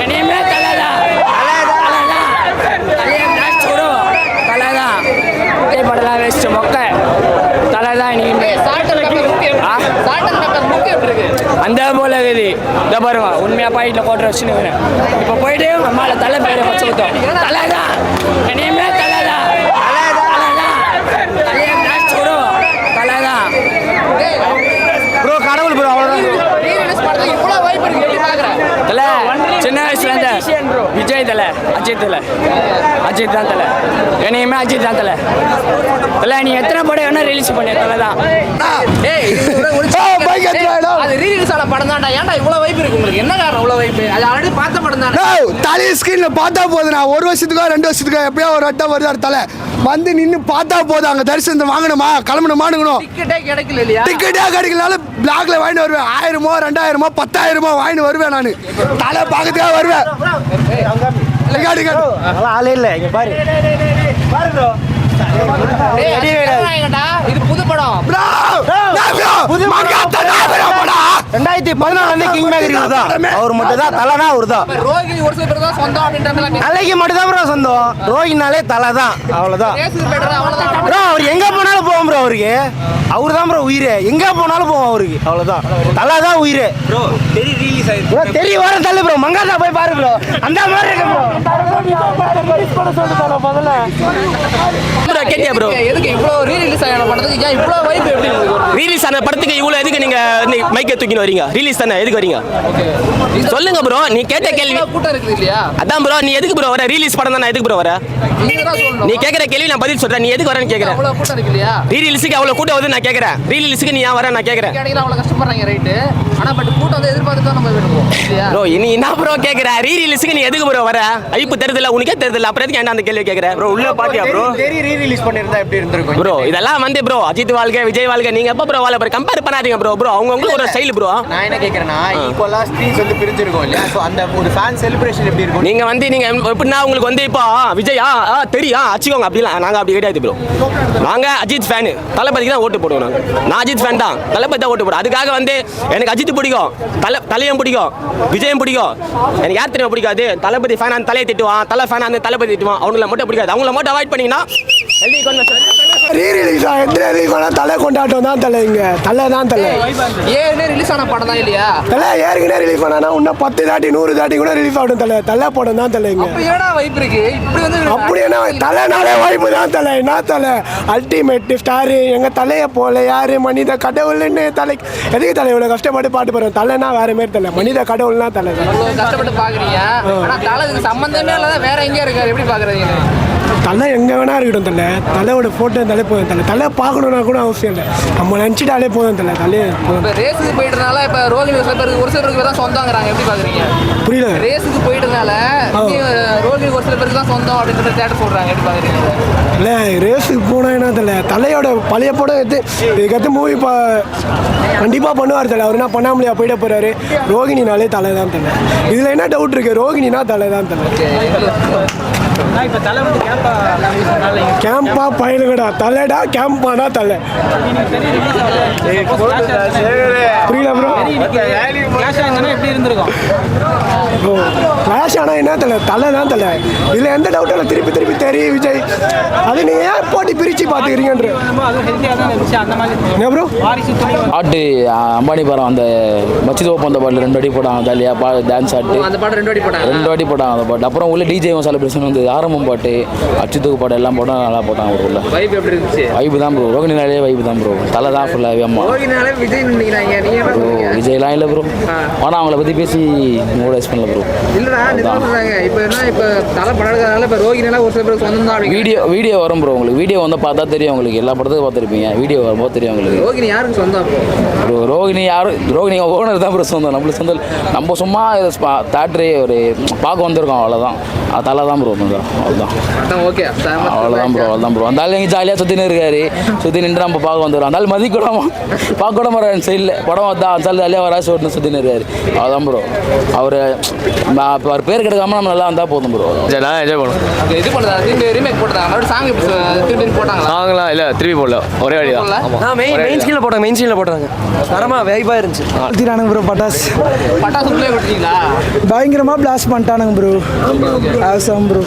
இனிமே விடும் தலைதான் விஜய் படலாம் வேஸ்ட் மொக்க. தலைதான் இனிமே? அந்த போல இதை பாருங்க உண்மையா பாயிண்ட்ல போட்டு வச்சுன்னு இப்போ போயிட்டு அம்மால தலை பேரை வச்சு விட்டோம் தலைதான் இனிமே தலைதான் தலைதான் தலையை பிளாஸ்ட் விடும் தலைதான் ப்ரோ கடவுள் ப்ரோ அவ்வளோதான் தல சின்ன வயசுல தல. அஜித் தல. அஜித் தான் தல. என்னையுமே அஜித் தான் தல. தல நீ எத்தனை படம் வேணா ரிலீஸ் பண்ணி தலை தான் அது ரீரிலீஸ் ஆன படம் தான்டா. ஏன்டா இவ்வளவு வைப் இருக்கு உங்களுக்கு? என்ன காரணம் இவ்வளவு வைப் அது ஆல்ரெடி பார்த்த படம் தானே. தலை ஸ்கிரீன்ல பார்த்தா போதுண்ணா ஒரு வருஷத்துக்கோ ரெண்டு வருஷத்துக்கோ எப்படியோ ஒரு வட்டம் வருதாரு தலை. வந்து நின்று பார்த்தா போதும். அங்கே தரிசனத்தை வாங்கணுமா? கிளம்பணுமானுங்கணும் டிக்கெட்டே கிடைக்கல இல்லையா டிக்கெட்டே கிடைக்கலனால பிளாக்ல வாங்கிட்டு வருவேன். ஆயிரமோ ரெண்டாயிரமோ பத்தாயிரமோ வாங்கிட்டு வருவேன் நான். தலை பார்க்கறதுக்காக வருவேன். ஆளே இல்லை. இங்க பாரு. என்னடா, இது புது படம். Bro! ரெண்டாயிரத்தி பதினாலு வந்து கிங் மேக்கர் தான். அவர் மட்டும் தான் தலைனா அவர் தான். ரோகிணி ஒரு சில பேர் தான் சொந்தம் அப்படின்றதுல தலைக்கு மட்டும் தான் ப்ரோ சொந்தம். ரோகினாலே தலை தான். அவ்வளோதான் ப்ரோ அவர் எங்க போனாலும் போவோம் ப்ரோ அவருக்கு. அவர் தான் ப்ரோ உயிர். எங்க போனாலும் போவோம் அவருக்கு. அவ்வளோதான் தலை தான் உயிர். ப்ரோ ப்ரோ தெரிய வர தலை ப்ரோ மங்காத்தா போய் பாரு ப்ரோ அந்த மாதிரி இருக்கு ப்ரோ ப்ரோ கேட்டியா ப்ரோ எதுக்கு இவ்வளவு ரீரிலீஸ் ஆன படத்துக்கு? ஏன் இவ்வளவு வைப் எப்படி இருக்கு? ரிலீஸ் ஆன படத்துக்கு இவ்வளோ எதுக்கு நீங்க மைக்கை தூக்கின்னு வரீங்க? ரிலீஸ் தானே? எதுக்கு வரீங்க? சொல்லுங்க ப்ரோ நீ கேட்ட கேள்வி. அதான் ப்ரோ நீ எதுக்கு ப்ரோ வர? ரிலீஸ் படம் தானே? எதுக்கு ப்ரோ வர? நீ கேட்குற கேள்வி நான் பதில் சொல்றேன். நீ எதுக்கு வரேன்னு கேட்குறேன் அவ்வளவு கூட்டம் இருக்கு இல்லையா? ரீலீஸுக்கு அவ்வளோ கூட்டம் வருது நான் கேட்குறேன் ரீலீஸுக்கு நீ ஏன் வர? நான் கேட்குறேன் அவ்வளவு கஷ்டப்படுறாங்க ரைட்டு ஆனா பட் கூட்டம் வந்து எதிர்பார்த்து தான் நம்ம விடுவோம் இல்லையா? ப்ரோ நீ என்ன ப்ரோ கேட்குற ரிலீஸுக்கு நீ எதுக்கு ப்ரோ வர? ஐப்பு தெரியுதுல உனக்கே தெரியுதுல அப்புறம் எதுக்கு அந்த கேள்வி கேட்குற ப்ரோ உள்ள பாத்தியா ப்ரோ ரீ ரிலீஸ் பண்ணியிருந்தா எப்படி இருந்திருக்கும்? ப்ரோ இதெல்லாம் வந்து ப்ரோ அஜித் வாழ்க்கை விஜய் வாழ்க்கை நீங்க எப்போ ப்ரோ. வாழ கம்பேர் பண்ணாதீங்க ப்ரோ ப்ரோ அவங்க உங்களுக்கு ஒரு ஸ்டைல் ப்ரோ நான் என்ன கேட்குறேன்னா ஈக்குவலாக ஸ்க்ரீன்ஸ் வந்து பிரிஞ்சிருக்கும் இல்லையா? ஸோ அந்த ஒரு ஃபேன் செலிப்ரேஷன் எப்படி இருக்கும்? நீங்க வந்து நீங்க எப்படின்னா உங்களுக்கு வந்து இப்போ விஜய் ஆ ஆ, அடிச்சுக்கோங்க அப்படிலாம் நாங்க அப்படி கிடையாது ப்ரோ நாங்க அஜித் ஃபேனு தளபதிக்கு தான் ஓட்டு போடுவோம் நாங்க. நான் அஜித் ஃபேன் தான். தளபதி தான் ஓட்டு போடுவோம். அதுக்காக வந்து எனக்கு அஜித் பிடிக்கும். தலை தலையும் பிடிக்கும். விஜயம் பிடிக்கும். எனக்கு யார் தெரியும் பிடிக்காது? தளபதி ஃபேன் அந்த தலையை திட்டுவான் தலை ஃபேன் அந்த தளபதி திட்டுவான். அவங்கள மட்டும் பிடிக்காது. அவங்கள மட்டும் அவாய்ட் பண்ணீங்கன்னா Re-release ஆ, எத்தனை release வேணா தலை கொண்டாட்டம் தான் தலை இங்க. தலை தான் தலை. ஏற்கனவே ரிலீஸ் ஆன படம் தான் இல்லையா? தலை ஏற்கனவே ரிலீஸ் பண்ணா இன்னும் பத்து தாட்டி நூறு தாட்டி கூட ரிலீஸ் ஆகட்டும் தலை. தலை படம் தான் தலை இங்க. அப்ப என்னடா வைப் இருக்கு? இப்படி வந்து அப்படி என்ன தலைனாலே வாய்ப்பு தான் தலை. என்ன தலை? அல்டிமேட் ஸ்டாரு எங்க தலையை போல யாரு? மனித கடவுள்னு தலை. எதுக்கு தலை? இவ்வளவு கஷ்டப்பட்டு பாட்டு போறோம் தலைனா வேற மாதிரி தலை. மனித கடவுள்னா தலை. கஷ்டப்பட்டு பாக்குறீங்க. ஆனா தலை இதுக்கு சம்பந்தமே இல்லாத வேற எங்கேயா இருக்காரு. எப்படி பாக்குறீங்க? தலை எங்க வேணா இருக்கட்டும் தலை. தலையோட போட்டோ தலை போதும் தலை. தலை பார்க்கணும்னா கூட அவசியம் இல்லை. நம்ம நினச்சிட்டாலே போதும் தலை. தலையே இப்ப ரேஸுக்கு போயிட்டனால இப்ப ரோகிணி ஒரு சில பேருக்கு ஒரு சில பேருக்கு தான் சொந்தங்கிறாங்க. எப்படி பாக்குறீங்க? புரியல. ரேஸுக்கு போயிட்டனால ரோகிணி ஒரு சில பேருக்கு தான் சொந்தம் அப்படின்ற தேட்டர் சொல்றாங்க. எப்படி பாக்குறீங்க இல்லை ரேஸுக்கு போனா என்ன தலை? தலையோட பழைய படம் எடுத்து இதுக்கடுத்து மூவி பா கண்டிப்பாக பண்ணுவார் தலை. அவர் என்ன பண்ணாமலையா? போயிட போறாரு. ரோகிணினாலே தலை தான் தலை. இதில் என்ன டவுட் இருக்கு? ரோகிணினா தலை. தான் தலை கேம்பா பயலுகடா தலைடா கேம்பானா தலை. புரியல ப்ரோ ப்ரோ கிளாஷ் ஆனால் என்ன தலை? தலை தான் தலை. இதில் எந்த டவுட்டும் இல்லை. திருப்பி திருப்பி தெரியும் விஜய். அது நீ ஏன் போட்டி பிரித்து பார்த்துக்கிறீங்கன்ற என்ன ப்ரோ பாட்டு அம்பானி படம் அந்த மச்சித் ஓப்பந்த பாட்டில் ரெண்டு வாட்டி போட்டாங்க ஜாலியாக பா டான்ஸ் ஆட்டு. அந்த பாடம் ரெண்டு வாட்டி போட்டாங்க ரெண்டு வாட்டி போட்டாங்க அந்த பாட்டு அப்புறம் உள்ள டிஜேவும் செலிப்ரேஷன் வந்து ஆரம்பம் பாட்டு அச்சுத்துக்கு பாட்டு எல்லாம் போட்டால் நல்லா போட்டாங்க உள்ள. வைப் எப்படி இருந்துச்சு? வைப்பு தான் ப்ரோ ரோகிணினாலே வைப்பு தான் ப்ரோ தலை தான் ஃபுல்லாகவே அம்மா. விஜய் ப்ரோ? விஜய்லாம் இல்லை ப்ரோ ஆனால் அவங்கள பற்றி பேசி மூடைஸ் பண்ணல ப்ரோ இல்லடா இப்ப என்ன இப்ப தலை படம் எடுக்கிறதுனால இப்ப ரோகினால ஒரு சில பேருக்கு சொந்தம் தான் வீடியோ வீடியோ வரும் ப்ரோ உங்களுக்கு. வீடியோ வந்து பார்த்தா தெரியும் உங்களுக்கு. எல்லா படத்துக்கும் பார்த்துருப்பீங்க. வீடியோ வரும்போது தெரியும் உங்களுக்கு. ரோகிணி யாருக்கு சொந்தம் ப்ரோ ரோகிணி யாரும் ரோகிணி ஓனர் தான் ப்ரோ சொந்தம். நம்மளுக்கு சொந்தம். நம்ம சும்மா தேட்டரே ஒரு பார்க்க வந்திருக்கோம் அவ்வளோதான் தலை தான் ப்ரோ சொந்தம் அவ்வளோதான் ஓகே அவ்வளோதான் ப்ரோ அவ்வளோதான் ப்ரோ அந்த ஆள் எங்கே ஜாலியாக சுற்றினு இருக்காரு. சுற்றி நின்று நம்ம பார்க்க வந்துடும் அந்த ஆள் மதிக்க கூட பார்க்க கூட மாட்டார் சைடில் படம் வந்தா அந்த ஆள் ஜாலியாக வரா சொல்லிட்டு சுற்றினு இருக்காரு. அவ்வளோதான் ப்ரோ அவர் இப்போ அவர் பேர் கெடுக்காம நம்ம நல்லா வந்தால் போதும் ப்ரோ நான் என்ஜாய் பண்ணுவோம் இது திரும்பி ரீமேக் போட்டாங்க சாங் இப்போ திரும்பி போட்டாங்களா? நாங்களாம் இல்லை திருப்பி போடல. ஒரே போடல? தான் மெயின் மெயின் ஸ்கிரீனில் போட்டாங்க மெயின் ஸ்கிரீனில் போட்டாங்க. தரமா வைபாக இருந்துச்சு. ஊற்றிட்டானுங்க ப்ரோ பட்டாஸ் விட்டுட்டீங்களா? பயங்கரமாக பிளாஸ்ட் பண்ணிட்டானுங்க ப்ரோ ஆசம் ப்ரோ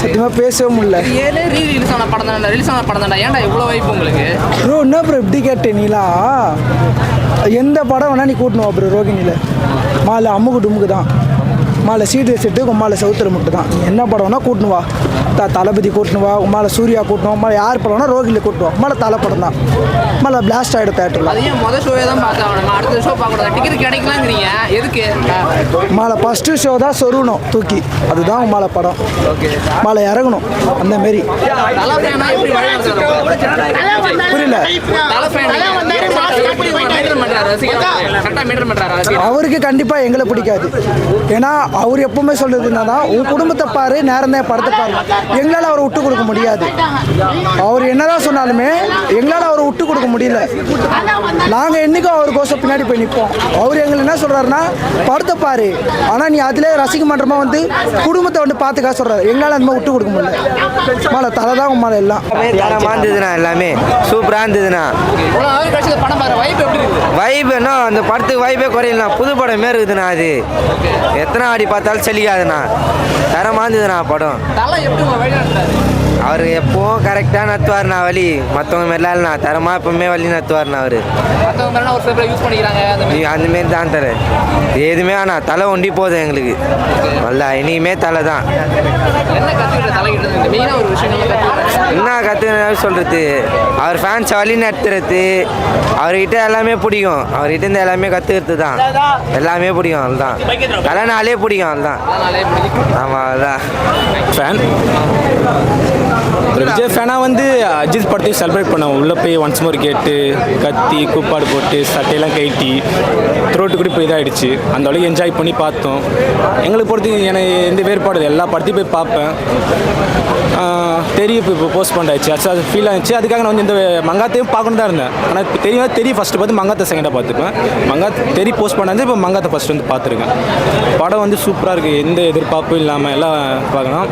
சத்தியமாக பேசவே முடியல. ஏழு ரீ ரிலீஸ் ஆன படம் தானே ரிலீஸ் ஆன படம் தானே ஏன்டா இவ்வளோ வைப்பு உங்களுக்கு? ப்ரோ என்ன ப்ரோ இப்படி கேட்ட நீலா? எந்த படம் வேணா நீ கூட்டணுவா ப்ரோ ரோகிணியில் மாலை அம்முக்கு டுமுக்கு தான். மாலை சீட்டு செட்டு உம்மால சவுத்தில் மட்டும் தான். என்ன படம் வேணா கூட்டணுவா த தளபதி கூட்டணுவா உம்மால சூர்யா கூட்டணும் உம்மால யார் படம் வேணா ரோகிணியில் கூட்டணும் உம்மால தலை படம் தான். உம்மால பிளாஸ்ட் ஆகிடும் தேட்டரில் அது ஏன் மொதல் ஷோவே தான் பார்க்க அடுத்த ஷோ பார்க்கக்கூடாது. டிக்கெட் கிடைக்கலாங்கிறீங்க. எதுக்கு? மாலை ஃபஸ்ட்டு ஷோ தான் சொருகணும் தூக்கி. அதுதான் உம்மால படம். மாலை இறங்கணும் அந்த மாரி. புரியல. அவருக்கு கண்டிப்பாக எங்களை பிடிக்காது. ஏன்னா அவர் எப்பவுமே சொல்றது என்னன்னா உன் குடும்பத்தை பாரு நேரம் தான் படத்தை பாரு. எங்களால் அவரை விட்டு கொடுக்க முடியாது. அவர் என்னதான் சொன்னாலுமே எங்களால் அவரை விட்டு கொடுக்க முடியல. நாங்கள் என்றைக்கும் அவருக்கோசம் பின்னாடி போய் நிற்போம் அவர் எங்களை என்ன சொல்கிறாருன்னா படத்தை பாரு. ஆனால் நீ அதிலே ரசிக்க மாட்டோமா வந்து குடும்பத்தை வந்து பார்த்துக்கா சொல்கிறாரு எங்களால் அந்த மாதிரி விட்டு கொடுக்க முடியல. மேலே தலை தான் உன் மேலே எல்லாம். தரமாக இருந்ததுண்ணா எல்லாமே. சூப்பராக இருந்ததுண்ணா. இவ்வளோ என்ன அந்த படத்துக்கு வைப்பே குறையலண்ணா. புது படம் மாரி இருக்குதுண்ணா அது. எத்தனை ஆடி பார்த்தாலும் செலிக்காதுண்ணா தரமாக இருந்ததுண்ணா படம். தலை அவர் எப்பவும் கரெக்டாக நத்துவார்ண்ணா வழி மற்றவங்க மாரிலாம் இல்லைண்ணா தரமாக எப்பவுமே வழி நத்துவார்ண்ணா அவர். மற்றவங்க மேலே ஒரு சில பேர் யூஸ் பண்ணிக்கிறாங்க அந்த மாதிரி. அந்தமாரி தான் தர எதுவுமே ஆனால் தலை ஒண்டி போதும் எங்களுக்கு. நல்லா இனிமே தலை தான். என்ன கற்றுக்கிட்ட தலைக்கிட்ட இருந்து? மெயினாக ஒரு விஷயம் நம்ம கற்றுக்கிட்டேன் என்ன கற்று சொல்கிறது அவர் ஃபேன்ஸ் வழி நடத்துறது அவர்கிட்ட எல்லாமே பிடிக்கும். அவர்கிட்ட இருந்து எல்லாமே கற்றுக்கிறது தான். எல்லாமே பிடிக்கும் அதுதான் தலைனாலே பிடிக்கும் அதுதான் ஆமாம் அதுதான் ஃபேன் ஒரு விஜய் ஃபேனாக வந்து அஜித் படத்தையும் செலிப்ரேட் பண்ணோம் உள்ளே போய் ஒன்ஸ் மோர் கேட்டு கத்தி கூப்பாடு போட்டு சட்டையெல்லாம் கைட்டி த்ரோட்டு கூட போய் இதாகிடுச்சு அந்த அளவுக்கு என்ஜாய் பண்ணி பார்த்தோம். எங்களுக்கு பொறுத்து எனக்கு எந்த வேறுபாடு இல்லை. எல்லா படத்தையும் போய் பார்ப்பேன். தெரியும் இப்போ இப்போ போஸ்ட் பண்ணாச்சு அது ஃபீல் ஆச்சு அதுக்காக நான் வந்து இந்த மங்காத்தையும் பார்க்கணும் தான் இருந்தேன். ஆனால் இப்போ தெரியும் தெரியும் ஃபஸ்ட்டு பார்த்து மங்காத்தை செகண்டாக பார்த்துப்பேன். மங்காத் தெரி போஸ்ட் பண்ணாது இப்போ மங்காத்தை ஃபஸ்ட் வந்து பார்த்துருக்கேன். படம் வந்து சூப்பராக இருக்குது எந்த எதிர்பார்ப்பும் இல்லாமல் எல்லாம் பார்க்கலாம்.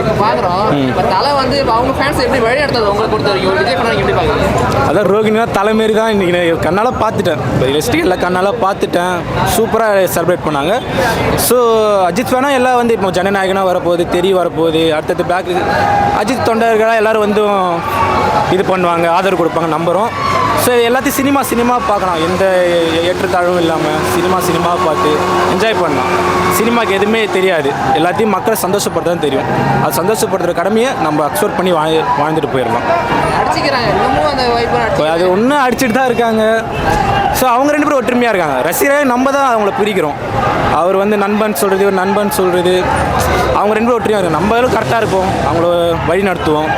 இப்போ பார்க்குறோம் இப்போ தலை வந்து இப்போ அவங்க ஃபேன்ஸ் எப்படி வழி நடத்துறது உங்களை பொறுத்த வரைக்கும் ஒரு விஜய் ஃபேன் எப்படி பார்க்குறீங்க அதான் ரோகிணினா தலைமாரி தான் இன்றைக்கி நான் கண்ணால் பார்த்துட்டேன். ரியலிஸ்டிக் எல்லாம் கண்ணால் பார்த்துட்டேன். சூப்பராக செலிப்ரேட் பண்ணாங்க. ஸோ அஜித் வேணா எல்லாம் வந்து இப்போ ஜனநாயகனாக வரப்போகுது தெரிய வரப்போகுது அடுத்தது பேக் அஜித் தொண்டர்களாக எல்லோரும் வந்தும் இது பண்ணுவாங்க ஆதரவு கொடுப்பாங்க நம்புகிறோம் ஸோ எல்லாத்தையும் சினிமா சினிமா பார்க்கலாம். எந்த ஏற்றத்தாழ்வும் இல்லாமல் சினிமா சினிமா பார்த்து என்ஜாய் பண்ணலாம். சினிமாக்கு எதுவுமே தெரியாது. எல்லாத்தையும் மக்களை சந்தோஷப்படுத்த தான் தெரியும். அது சந்தோஷப்படுத்துகிற கடமையை நம்ம அக்செப்ட் பண்ணி வாழ் வாழ்ந்துட்டு போயிடலாம். அது ஒன்றும் அடிச்சுட்டு தான் இருக்காங்க. ஸோ அவங்க ரெண்டு பேரும் ஒற்றுமையாக இருக்காங்க. ரசிகரே நம்ம தான் அவங்கள பிரிக்கிறோம். அவர் வந்து நண்பன் சொல்கிறது ஒரு நண்பன் சொல்கிறது அவங்க ரெண்டு பேரும் ஒற்றுமையாக இருக்காங்க. நம்மளும் கரெக்டாக இருப்போம். அவங்கள வழி நடத்துவோம்.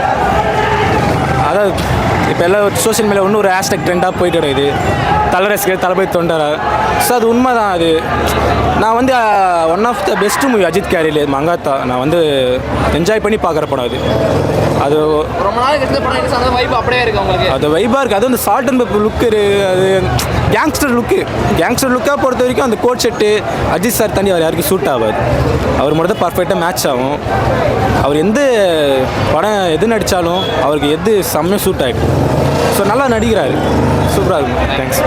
那. இப்போ எல்லாம் சோஷியல் மீடியா இன்னும் ஒரு ஹேஷ்டாக் ட்ரெண்டாக போயிட்டு இருக்குது தலை ரசிகர் தளபதி தொண்டரா? ஸோ அது உண்மை தான் அது. நான் வந்து one of the best movie Ajith கேரியில் Mankatha நான் வந்து என்ஜாய் பண்ணி பார்க்குற படம் அது. அது ரொம்ப நாள் வைப்பு அப்படியே இருக்கு உங்களுக்கு. அது வைபாக இருக்குது அது வந்து சால்ட் அண்ட் பெப்பர் லுக்கு அது கேங்ஸ்டர் லுக்கு கேங்ஸ்டர் லுக்காக பொறுத்த வரைக்கும் அந்த கோட் செட்டு அஜித் சார் தண்ணி அவர் யாருக்கும் சூட் ஆகாது. அவர் மட்டும் தான் பர்ஃபெக்டாக மேட்ச் ஆகும். அவர் எந்த படம் எது நடித்தாலும் அவருக்கு எது செம்மையாக சூட் ஆகிடும் ஸோ நல்லா நடிக்கிறாரு. சூப்பராக இருக்கும் தேங்க்ஸ்